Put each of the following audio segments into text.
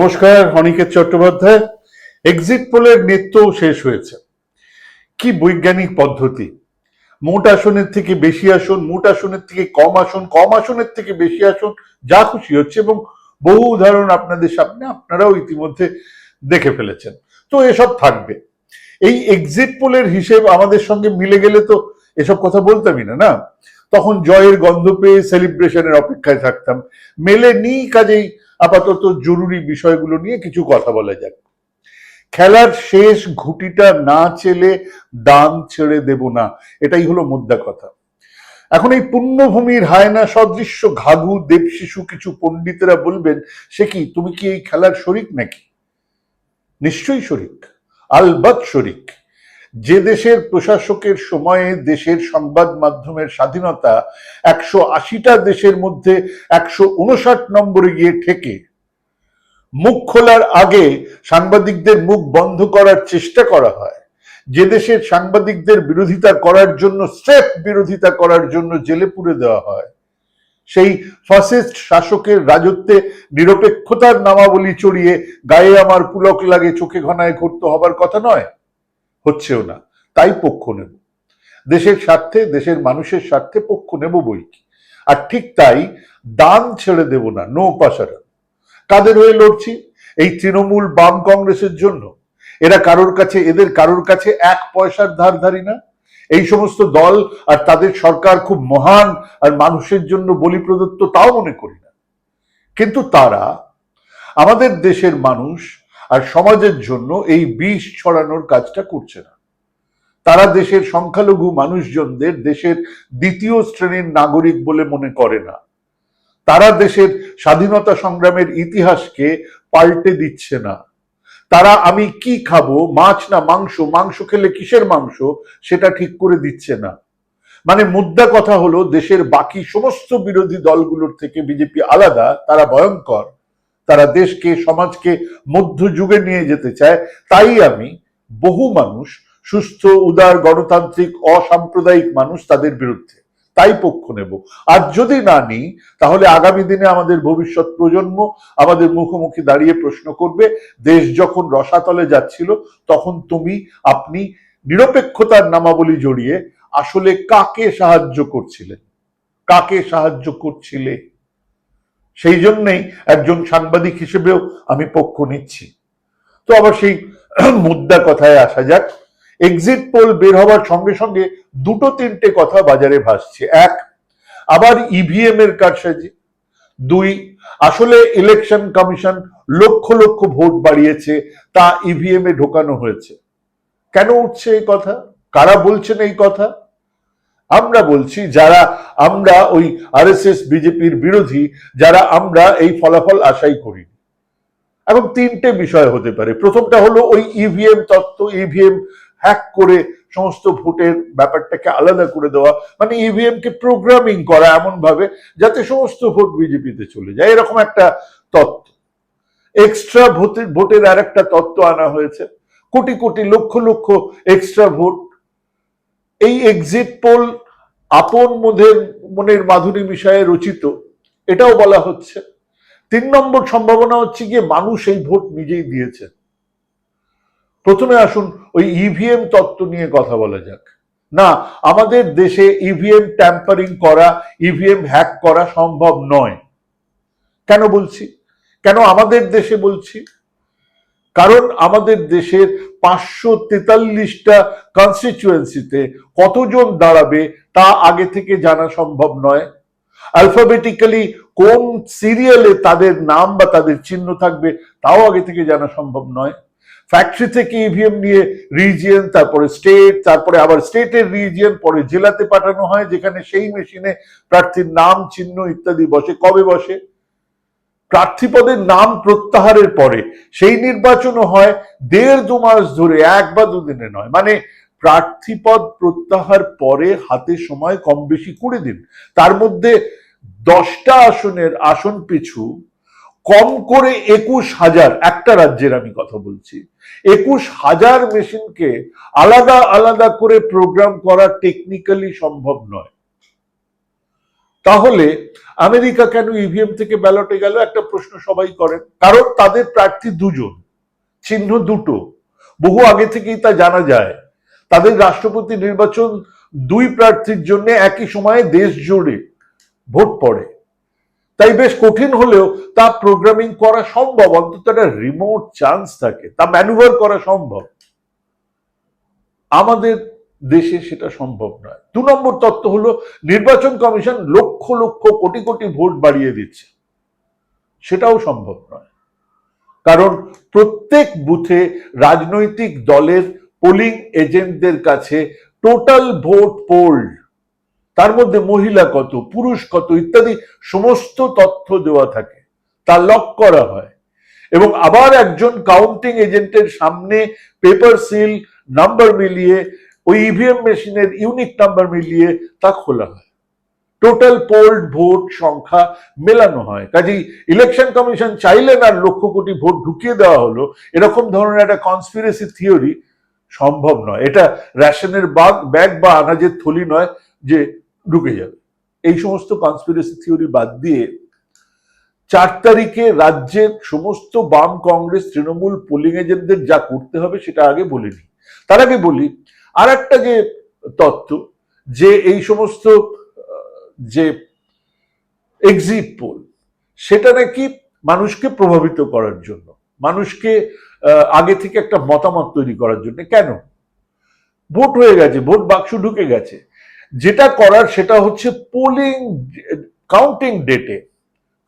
নমস্কার, অনিকেত চট্টোপাধ্যায়। এক্সিট পোলের নেত্য শেষ হয়েছে। কি বৈজ্ঞানিক পদ্ধতি? মোট আসনের থেকে বেশি আসন, মোট আসনের থেকে কম আসন, কম আসনের থেকে বেশি আসন, যা খুশি হচ্ছে এবং বহু উদাহরণ আপনাদের সামনে আপনারাও ইতিমধ্যে দেখে ফেলেছেন। তো এসব থাকবে। এই এক্সিট পোলের হিসেব আমাদের সঙ্গে মিলে গেলে তো এসব কথা বলতামই না না? তখন জয়ের গন্ধ পেয়ে সেলিব্রেশনের অপেক্ষায় থাকতাম। মেলেনি কাজেই আপাতত জরুরি বিষয়গুলো নিয়ে কিছু কথা বলা যাক। খেলার শেষ ঘুটিটা না চেলে দান ছেড়ে দেব না, এটাই হলো মুদ্রা কথা। এখন এই পুণ্যভূমির হায়না সদৃশ্য ঘাঘু দেবশিশু কিছু পণ্ডিতেরা বলবেন, সে কি, তুমি কি এই খেলার শরিক নাকি? নিশ্চয়ই শরিক আলবাত শরিক। যে দেশের প্রশাসকের সময়ে দেশের সংবাদ মাধ্যমের স্বাধীনতা একশো আশিটা দেশের মধ্যে একশো উনষাট নম্বরে গিয়ে ঠেকে। মুখ খোলার আগে সাংবাদিকদের মুখ বন্ধ করার চেষ্টা করা হয়। যে দেশের সাংবাদিকদের বিরোধিতা করার জন্য, স্রেফ বিরোধিতা করার জন্য জেলে পুরে দেওয়া হয়। সেই ফাসিস্ট শাসকের রাজত্বে নিরপেক্ষতার নামাবলী চড়িয়ে গায়ে আমার পুলক লাগে, চোখে ঘনায় ঘুরতে হবার কথা নয়। হচ্ছেও না, তাই পক্ষ নেব। দেশের স্বার্থে, দেশের মানুষের স্বার্থে পক্ষ নেব বই কি? আর ঠিক তাই দান ছেড়ে দেব না, নো পাশারা কাদের হয়ে লড়ছি? এই তৃণমূল বাম কংগ্রেসের জন্য। এরা কারোর কাছে, এদের কারোর কাছে এক পয়সার ধার ধারি না। এই সমস্ত দল আর তাদের সরকার খুব মহান আর মানুষের জন্য বলি প্রদত্ত তাও মনে করি না। কিন্তু তারা আমাদের দেশের মানুষ আর সমাজের জন্য এই বিষ ছড়ানোর কাজটা করছে না। তারা দেশের সংখ্যালঘু মানুষজনদের দেশের দ্বিতীয় শ্রেণির নাগরিক বলে মনে করে না। তারা দেশের স্বাধীনতা সংগ্রামের ইতিহাসকে পাল্টে দিচ্ছে না। তারা আমি কি খাব, মাছ না মাংস মাংস খেলে কিসের মাংস, সেটা ঠিক করে দিচ্ছে না। মানে মুদ্রা কথা হলো, দেশের বাকি সমস্ত বিরোধী দলগুলোর থেকে বিজেপি আলাদা, তারা ভয়ঙ্কর। তারা দেশকে, সমাজকে মধ্যযুগে নিয়ে যেতে চায়, তাই আমি বহু মানুষ, সুস্থ, উদার, গণতান্ত্রিক, অসাম্প্রদায়িক মানুষ তাদের বিরুদ্ধে। তাই পক্ষ নেব। আর যদি না নিই, তাহলে আগামী দিনে আমাদের ভবিষ্যৎ প্রজন্ম আমাদের মুখোমুখি দাঁড়িয়ে প্রশ্ন করবে, দেশ যখন রসাতলে যাচ্ছিল, তখন তুমি, আপনি নিরপেক্ষতার নামাবলী জড়িয়ে আসলে কাকে সাহায্য করছিলেন কাকে সাহায্য করছিলে? সেই জন্যই একজন সাংবাদিক হিসেবেও আমি পক্ষ নিচ্ছি। তো আবার সেই মুদ্রা কথায় আসা যাক। এক্সিট পোল বের হওয়ার সঙ্গে সঙ্গে দুটো তিনটে কথা বাজারে ভাসছে। এক, আবার ইভিএম এর কারসাজি। দুই, আসলে election commission lakh lakh vote বাড়িয়েছে, তা ইভিএম এ ঢোকানো হয়েছে। কেন উঠছে এই কথা? কারা বলছেন এই কথা? আমরা বলছি যারা আমরা ওই আরএসএস, বিজেপির বিরোধী, যারা আমরা এই ফলাফল আশাই করি। এবং তিনটে বিষয় হতে পারে। প্রথমটা হলো ওই ইভিএম তত্ত্ব ইভিএম হ্যাক করে সমস্ত ভোটের ব্যাপারটাকে আলাদা করে দেওয়া। মানে ইভিএম কে প্রোগ্রামিং করা এমন ভাবে যাতে সমস্ত ভোট বিজেপিতে চলে যায়। এরকম একটা তত্ত্ব। এক্সট্রা ভোটের ভোটের আর একটা তত্ত্ব আনা হয়েছে। কোটি কোটি লক্ষ লক্ষ এক্সট্রা ভোট। এই এক্সিট পোল আপন মনের মনের মাধুরী বিষয়ে রচিত, এটাও বলা হচ্ছে। তিন নম্বর সম্ভাবনা হচ্ছে গিয়ে মানুষ এই ভোট নিজেই দিয়েছে। প্রথমে আসুন, ওই ইভিএম তত্ত্ব নিয়ে কথা বলা যাক। না, আমাদের দেশে ইভিএম ট্যাম্পারিং করা ইভিএম হ্যাক করা সম্ভব নয়। কেন বলছি? কেন আমাদের দেশে বলছি? কারণ আমাদের দেশের পাঁচশো তেতাল্লিশটা কনস্টিচুয়েন্সিতে কতজন দাঁড়াবে তা আগে থেকে জানা সম্ভব নয়। অ্যালফাবেটিক্যালি কোন সিরিয়ালে তাদের নাম বা তাদের চিহ্ন থাকবে তাও আগে থেকে জানা সম্ভব নয়। ফ্যাক্টরি থেকে ইভিএম নিয়ে রিজিয়ন তারপরে স্টেট তারপরে আবার স্টেটের রিজিয়ন পরে জেলাতে পাঠানো হয়, যেখানে সেই মেশিনে প্রার্থীর নাম, চিহ্ন ইত্যাদি বসে, কবে বসে? প্রার্থী পদের নাম প্রত্যাহারের পরে সেই নির্বাচনও হয় দেড় দু মাস ধরে, এক বা দুদিনে নয়। মানে প্রার্থী পদ প্রত্যাহার পরে হাতে সময় কম বেশি কুড়ি দিন। তার মধ্যে দশটা আসনের আসন পিছু কম করে একুশ হাজার, একটা রাজ্যের আমি কথা বলছি, একুশ হাজার মেশিনকে আলাদা আলাদা করে প্রোগ্রাম করা টেকনিক্যালি সম্ভব নয়। তাহলে আমেরিকা কেন ইভিএম থেকে ব্যালটে গেল? একটা প্রশ্ন সবাই করেন। কারণ তাদের প্রার্থী দুজন, চিহ্ন দুটো। বহু আগে থেকেই তা জানা যায়, তাদের রাষ্ট্রপতি নির্বাচন দুই প্রার্থীর জন্য একই সময়ে দেশ জুড়ে ভোট পড়ে। তাই বেশ কঠিন হলেও তা প্রোগ্রামিং করা সম্ভব। অন্তত একটা রিমোট চান্স থাকে। তা ম্যানুভার করা সম্ভব। আমাদের দেশে সেটা সম্ভব নয়। দু নম্বর তত্ত্ব হলো, নির্বাচন কমিশন লক্ষ লক্ষ কোটি কোটি ভোট বাড়িয়ে দিচ্ছে। সেটাও সম্ভব নয়। কারণ প্রত্যেক বুথে রাজনৈতিক দলের পোলিং এজেন্টদের কাছে টোটাল ভোট পোল্ড তার মধ্যে মহিলা কত, পুরুষ কত, ইত্যাদি সমস্ত তথ্য দেওয়া থাকে। তা লক করা হয়। এবং আবার একজন কাউন্টিং এজেন্টের সামনে পেপার সিল নাম্বার মিলিয়ে ওই ইভিএম মেশিনের ইউনিক নাম্বার মিলিয়ে তা খোলা হয়। টোটাল পোল্ড ভোট সংখ্যা মেলানো হয়। কাজেই ইলেকশন কমিশন চাইলেন আর লক্ষ কোটি ভোট ঢুকিয়ে দেওয়া হলো, এরকম ধরনের একটা কনস্পিরেসি থিওরি সম্ভব নয়। এটা রেশনের বাগ ব্যাগ বা আনাজের থলি নয় যে ঢুকে যাবে। এই সমস্ত কনস্পিরেসি থিওরি বাদ দিয়ে চার তারিখে রাজ্যের সমস্ত বাম কংগ্রেস, তৃণমূল পোলিং এজেন্টদের যা করতে হবে সেটা আগে বলিনি তার আগে বলি আর একটা যে তত্ত্ব, যে এই সমস্ত যে এক্সিট পোল সেটা নাকি মানুষকে প্রভাবিত করার জন্য, মানুষকে আগে থেকে একটা মতামত তৈরি করার জন্য। কেন? ভোট হয়ে গেছে, ভোট বাক্স ঢুকে গেছে। যেটা করার সেটা হচ্ছে পোলিং কাউন্টিং ডেটে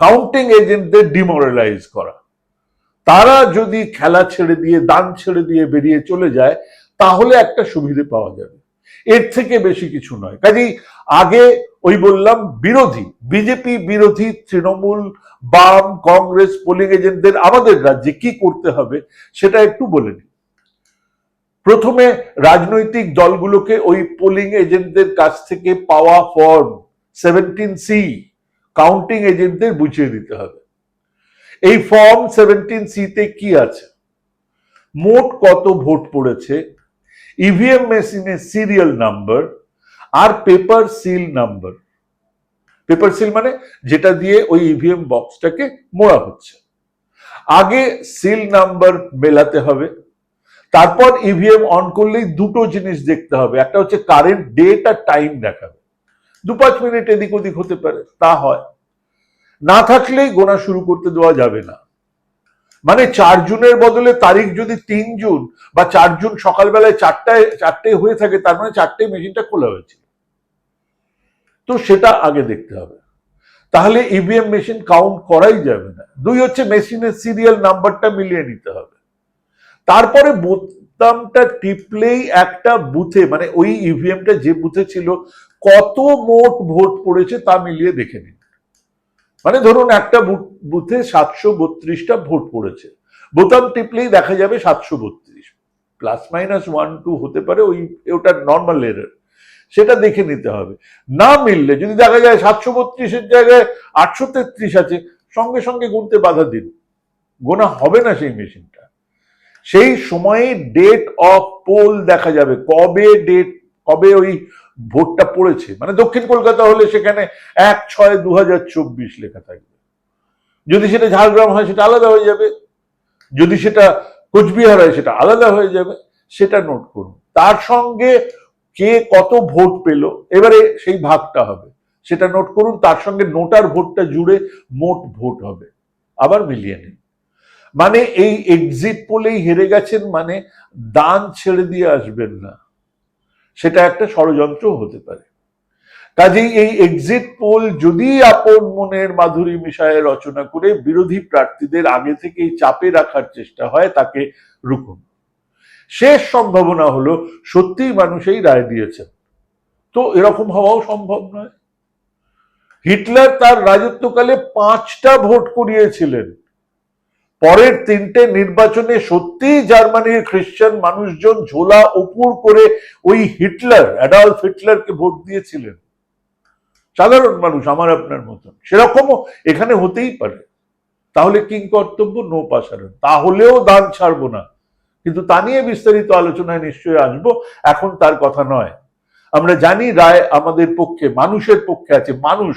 কাউন্টিং এজেন্টদের ডিমোরালাইজ করা। তারা যদি খেলা ছেড়ে দিয়ে, দান ছেড়ে দিয়ে বেরিয়ে চলে যায় তাহলে একটা সুবিধে পাওয়া যাবে। এর থেকে বেশি কিছু নয়। কাজেই আগে ওই বললাম, বিরোধী, বিজেপি বিরোধী, তৃণমূল, বাম, কংগ্রেস পোলিং এজেন্টদের আমাদের রাজ্যে কি করতে হবে সেটা একটু বলে নিই। প্রথমে রাজনৈতিক দলগুলোকে ওই পোলিং এজেন্টদের কাছ থেকে পাওয়া ফর্ম সেভেন্টিন সি কাউন্টিং এজেন্টদের বুঝিয়ে দিতে হবে। এই ফর্ম সেভেন্টিন সিতে কি আছে? মোট কত ভোট পড়েছে? ইভিএম মেশিনের সিরিয়াল নাম্বার আর paper seal number paper seal মানে যেটা দিয়ে ওই ইভিএম বক্সটাকে মোড়া হচ্ছে। আগে সিল নাম্বার মেলাতে হবে, তারপর ইভিএম অন করলেই দুটো জিনিস দেখতে হবে। একটা হচ্ছে কারেন্ট ডেট আর টাইম দেখাবে। দু পাঁচ মিনিট এদিক ওদিক হতে পারে, তা হয়। না থাকলেই গোনা শুরু করতে দেওয়া যাবে না। মানে চার জুনের বদলে তারিখ যদি তিন জুন বা চার জুন সকালবেলায় চারটায় চারটে হয়ে থাকে, তার মানে চারটে মেশিনটা খোলা হয়েছে। তো সেটা আগে দেখতে হবে। তাহলে ইভিএম মেশিন কাউন্ট করাই যাবে না। দুই হচ্ছে মেশিনের সিরিয়াল নাম্বারটা মিলিয়ে নিতে হবে। তারপরে বোতামটা টিপলেই একটা বুথে মানে ওই ইভিএমটা যে বুথে ছিল, কত মোট ভোট পড়েছে তা মিলিয়ে দেখে নিন মানে ধরুন একটা বুথ- সাতশো বত্রিশটা ভোট পড়েছে। বোতাম টিপলেই দেখা যাবে সাতশো বত্রিশ। প্লাস মাইনাস ওয়ান টু হতে পারে ওই ওটা নর্মাল এরর সেটা দেখে নিতে হবে। না মিললে, যদি দেখা যায় সাতশো বত্রিশের জায়গায় আটশো তেত্রিশ আছে, সঙ্গে সঙ্গে গুনতে বাধা দিন। গোনা হবে না সেই মেশিনটা। সেই সময়ে ডেট অফ পোল দেখা যাবে। কবে ডেট কবে ওই ভোটটা পড়েছে? মানে দক্ষিণ কলকাতা হলে সেখানে এক ছয় দু হাজার চব্বিশ লেখা থাকবে। যদি সেটা ঝাড়গ্রাম হয়, সেটা আলাদা হয়ে যাবে। যদি সেটা কোচবিহার হয়, সেটা আলাদা হয়ে যাবে। সেটা নোট করুন। তার সঙ্গে কে কত ভোট পেল, এবারে সেই ভাগটা হবে। সেটা নোট করুন। তার সঙ্গে নোটার ভোটটা জুড়ে মোট ভোট হবে। আবার মিলিয়ে নিন। মানে এই এক্সিট পোলেই হেরে গেছেন মানে দান ছেড়ে দিয়ে আসবেন না। সেটা একটা ষড়যন্ত্র হতে পারে। কাজেই এই এক্সিট পোল যদি আপন মনের মাধুরী মিশায় রচনা করে বিরোধী প্রার্থীদের আগে থেকেই চাপে রাখার চেষ্টা হয়, তাকে রুকুন শেষ সম্ভাবনা হলো, সত্যিই মানুষেই রায় দিয়েছেন। তো এরকম হওয়াও সম্ভব নয়। হিটলার তার রাজত্বকালে পাঁচটা ভোট করিয়েছিলেন। পরের তিনটে নির্বাচনে সত্যিই জার্মানির খ্রিস্টান মানুষজন ঝোলা উপুর করে ওই হিটলার, অ্যাডলফ হিটলারকে ভোট দিয়েছিলেন। সাধারণ মানুষ, আমার আপনার মতন। সেরকমও এখানে হতেই পারে। তাহলে কিং কর্তব্য? নো, পাশারণ। তাহলেও দান ছাড়বো না। কিন্তু তা নিয়ে বিস্তারিত আলোচনায় নিশ্চয়ই আসব। এখন তার কথা নয়। আমরা জানি রায় আমাদের পক্ষে, মানুষের পক্ষে আছে। মানুষ,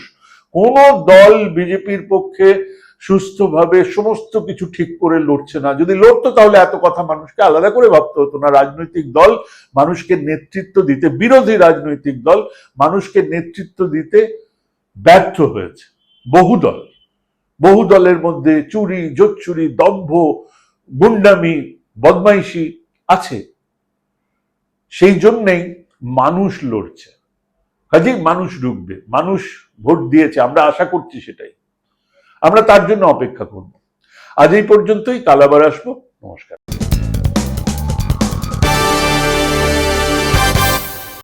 কোন দল বিজেপির পক্ষে সুস্থভাবে সমস্ত কিছু ঠিক করে লড়ছে না। যদি লড়তো তাহলে এত কথা মানুষকে আলাদা করে ভাবতে হতো না। রাজনৈতিক দল মানুষকে নেতৃত্ব দিতে, বিরোধী রাজনৈতিক দল মানুষকে নেতৃত্ব দিতে ব্যর্থ হয়েছে। বহু দল। বহু দলের মধ্যে চুরি, জোচ্চুরি, দম্ভ, গুন্ডামি, বদমাইশি আছে। সেই জন্যেই মানুষ লড়ছে। কাজেই মানুষ ঢুকবে মানুষ ভোট দিয়েছে। আমরা আশা করছি সেটাই। আমরা তার জন্য অপেক্ষা করব। আজ এই পর্যন্তই কাল আবার আসব। নমস্কার।